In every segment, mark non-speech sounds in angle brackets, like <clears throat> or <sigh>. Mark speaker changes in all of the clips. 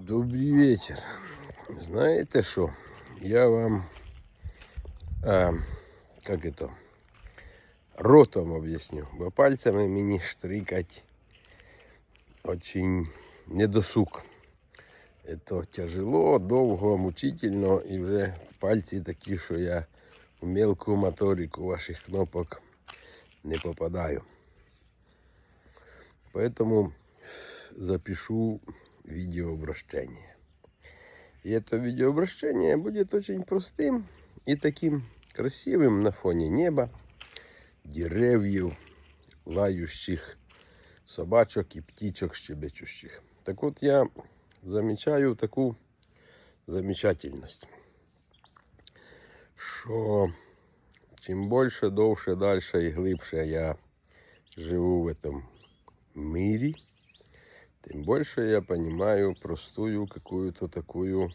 Speaker 1: Добрий вечір. Знаєте що? Я вам, а, как это, ротом об'ясню, бо пальцями мені штрикать очень недосуг. Это тяжело, довго, мучительно і вже пальці такі, що я в мелку моторику ваших кнопок не попадаю. Поэтому запишу видеообращение. И это видеообращение будет очень простым и таким красивым на фоне неба, деревьев, лающих собачок и птичок щебечущих. Так вот я замечаю таку замечательность, що чим більше, довше, дальше і глибше я живу в этом мире, тем больше я понимаю простую какую-то такую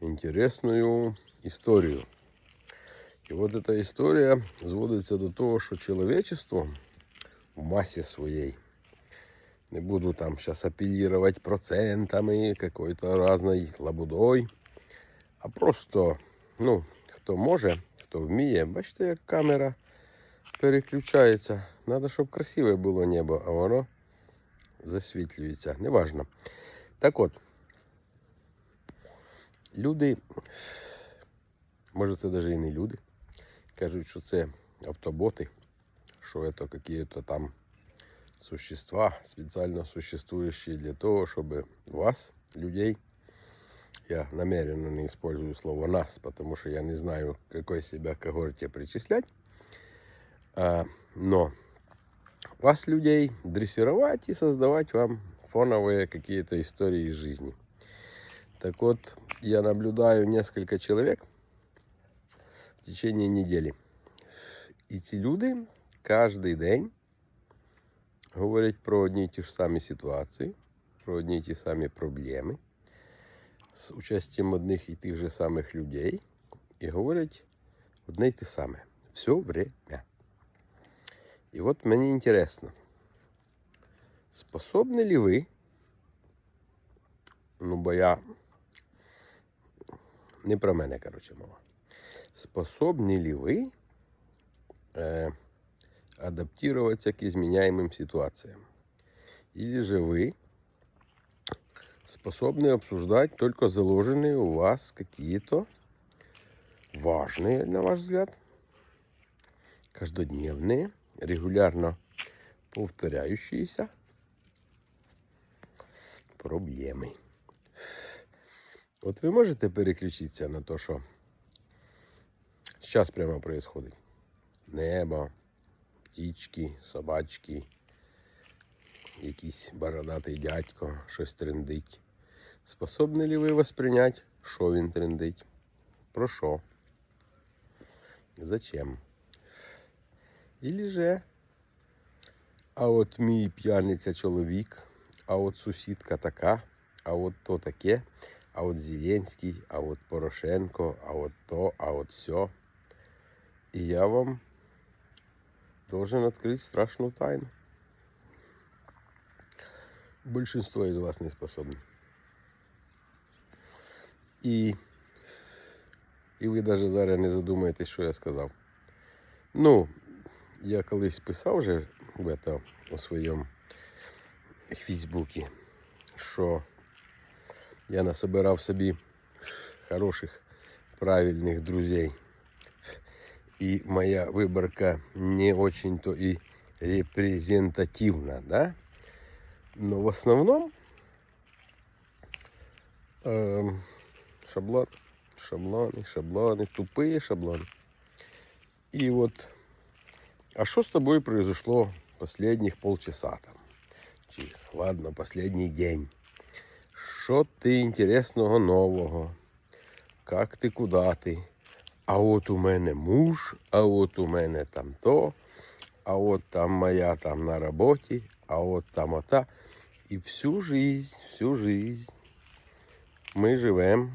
Speaker 1: интересную историю. И вот эта история зводится до того, что человечество в массе своей, не буду там сейчас апеллировать процентами, какой-то разной лабудой, а просто, ну, хто може, хто вміє, бачите, як камера переключається. Надо, щоб красиве було небо, а воно Засвітлюється. Неважно. Так от, люди, може це навіть і не люди, кажуть, що це автоботи, що це якісь там существа, спеціально существующие для того, щоб вас, людей, я намеренно не использую слово нас, потому что я не знаю, какой себя когорте причислять, но вас, людей, дрессировать и создавать вам фоновые какие-то истории из жизни. Так вот, я наблюдаю несколько человек в течение недели. І ці люди кожен день говорять про одні й ті ж самі ситуації, про одні й ті самі проблеми з участям одних і тих же самих людей і говорять одне й те саме. Все время. І от мені інтересно, способні ли ви, ну бо я не про мене, коротше, мова. Способны ли вы э, адаптироваться к изменяемым ситуациям? Или же вы способны обсуждать только заложенные у вас какие-то важные, на ваш взгляд, каждодневные, регулярно повторяющиеся проблемы? От ви можете переключитися на те, що зараз прямо происходит? Небо, птічки, собачки, якийсь бородатий дядько, щось трендить. Способні ли ви восприйняти, що він трендить? Про що? Зачем? Или же, а от мій п'яниця чоловік, а от сусідка така, а от то таке, а от Зеленський, а от Порошенко, а от то, а от все. И я вам должен открыть страшную тайну. Большинство из вас не способны. І, і ви навіть зараз не задумаєтесь, що я сказав. Ну, я колись писав вже в это, у своєму Фейсбуці, що я насобирав собі хороших, правильних друзей. И моя выборка не очень-то и репрезентативна, да? Но в основном эм, шаблон, шаблоны, шаблоны, тупые шаблоны. И вот, а что с тобой произошло последних полчаса там? Чи, ладно, последний день. Що ти інтересного нового? Как ти, куди ти? А от у мене муж, а от у мене там то, а от там моя там на роботі, а от там ота. І всю жизнь, всю жизнь ми живемо.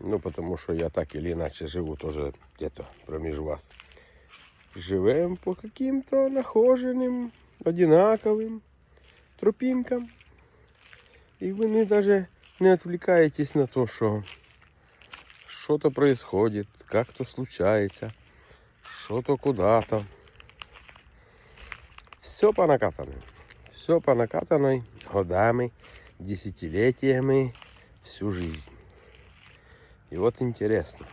Speaker 1: Ну, потому що я так или иначе живу тоже где-то проміж вас. Живем по каким-то нахоженим, одинаковым тропинкам. И вы не даже не отвлекаетесь на то, что что-то происходит, как-то случается, что-то куда-то. Все по накатанной. Все по накатанной годами, десятилетиями, всю жизнь. И вот интересно,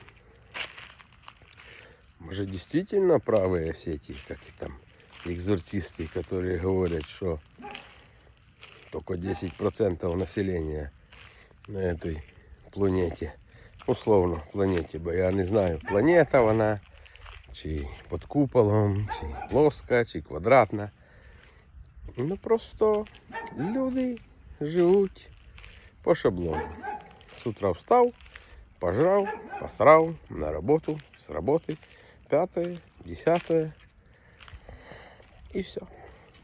Speaker 1: может действительно правые все эти, как и там, экзорцисты, которые говорят, что только 10% населения на этой планеті, условно планеті, бо я не знаю, планета вона, чи під куполом, чи плоска, чи квадратна. Ну просто люди живуть по шаблону. З утра встав, пожрав, посрав, на роботу, з роботи, п'яте, десяте. І все.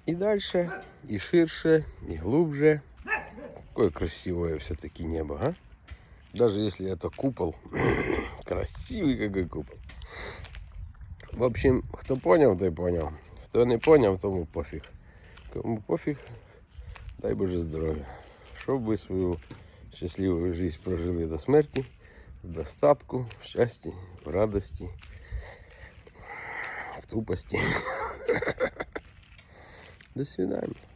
Speaker 1: И дальше, и ширше, и глубже. Какое красивое все-таки небо, а? Даже если это купол. <clears throat> Красивый какой купол. В общем, кто понял, той понял. Хто не понял, тому пофіг. Кому пофіг, дай Боже здоров'я. Щоб ви свою щасливу життя прожили до смерті, в достатку, в щасті, в радості, В тупості. <laughs> До свидания.